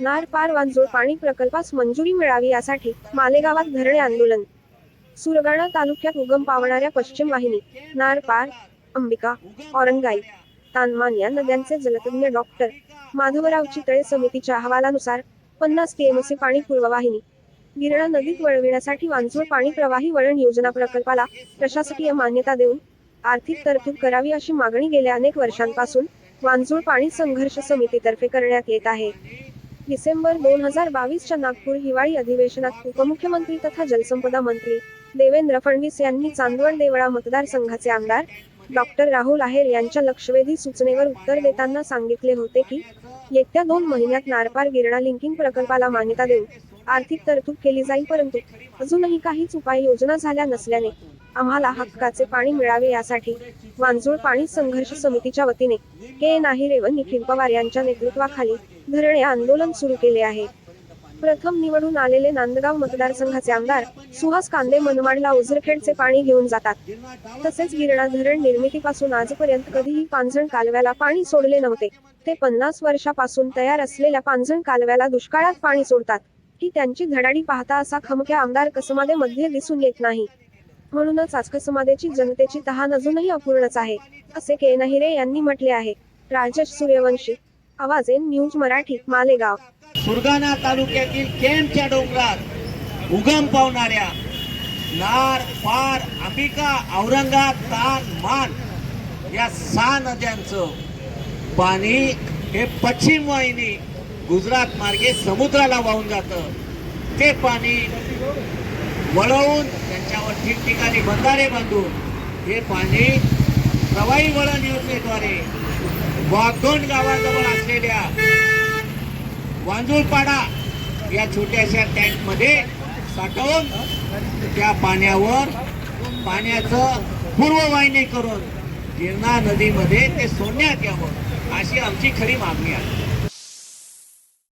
नार पार वांजोळ पाणी प्रकल्पास मंजुरी मिळावी यासाठी मालेगावात धरणे आंदोलन. सुरगाणा तालुक्यात उगम पावणाऱ्या पश्चिम वाहिनी नार पार अंबिका औरंगाई तानमान या नद्यांचे जलतज्ञ डॉक्टर माधवराव चितळे समितीच्या अहवालानुसार पन्नास टीएमसी पाणी पूर्ववाहिनी गिरणा नदीत वळविण्यासाठी वांजोळ पाणी प्रवाही वळण योजना प्रकल्पाला प्रशासकीय मान्यता देऊन आर्थिक तरतूद करावी अशी मागणी गेल्या अनेक वर्षांपासून वांजूळ पाणी संघर्ष समितीतर्फे करण्यात येत आहे. डिसेंबर दोन हजार बावीसच्या नागपूर हिवाळी अधिवेशनात उपमुख्यमंत्री तथा जलसंपदा मंत्री देवेंद्र फडणवीस यांनी चांदवड देवळा मतदारसंघाचे आमदार डॉक्टर राहुल आहेर यांच्या लक्षवेधी सूचनेवर उत्तर देताना सांगितले होते की येत्या दोन महिन्यात नारपार गिरणा लिंकिंग प्रकल्पाला मान्यता देऊन आर्थिक तरतूद केली जाईल परंतु अजूनही काहीच उपाययोजना झाल्या नसल्याने आम्हाला हक्काचे पाणी मिळावे यासाठी वांजूळ पाणी संघर्ष समितीच्या वतीने के. नाहिरे व निखिल पवार यांच्या नेतृत्वाखाली धरणे आंदोलन सुरू केले आहे. प्रथम निवडून आलेले नांदगाव मतदारसंघाचे आमदार सुहास कांदे मनमाडला उजरखेडचे पाणी घेऊन जातात. तसेच गिरणा धरण निर्मितीपासून आजपर्यंत कधीही पांझण कालव्याला पाणी सोडले नव्हते. ते पन्नास वर्षापासून तयार असलेल्या पांझण कालव्याला दुष्काळात पाणी सोडतात. ही त्यांची धडाडी पाहता असा खमक्या आमदार कसमादे मध्ये दिसून येत नाही. म्हणूनच आज कसमादेची जनतेची तहान अजूनही अपूर्णच आहे असे के नहिरे यांनी म्हटले आहे. राजेश सूर्यवंशी आवाज एन न्यूज मराठी मालेगाव. सुरगाणा तालुक्यातील केमच्या डोंगरात उगम पावणाऱ्या नार पार अंबिका औरंगाबाद तान मान या सहा नद्यांचं पाणी हे पश्चिम वाहिनी गुजरात मार्गे समुद्राला वाहून जातं. ते पाणी वळवून त्यांच्यावर ठिकठिकाणी बंधारे बांधून हे पाणी प्रवाही वळण योजनेद्वारे वाघोंड गावाजवळ असलेल्या वांजुळपाडा या छोट्याशा टँकमध्ये साठवून त्या पाण्यावर पाण्याचं पूर्ववाहिनी करून गिरणा नदीमध्ये ते सोडण्यात यावं अशी आमची खरी मागणी आहे.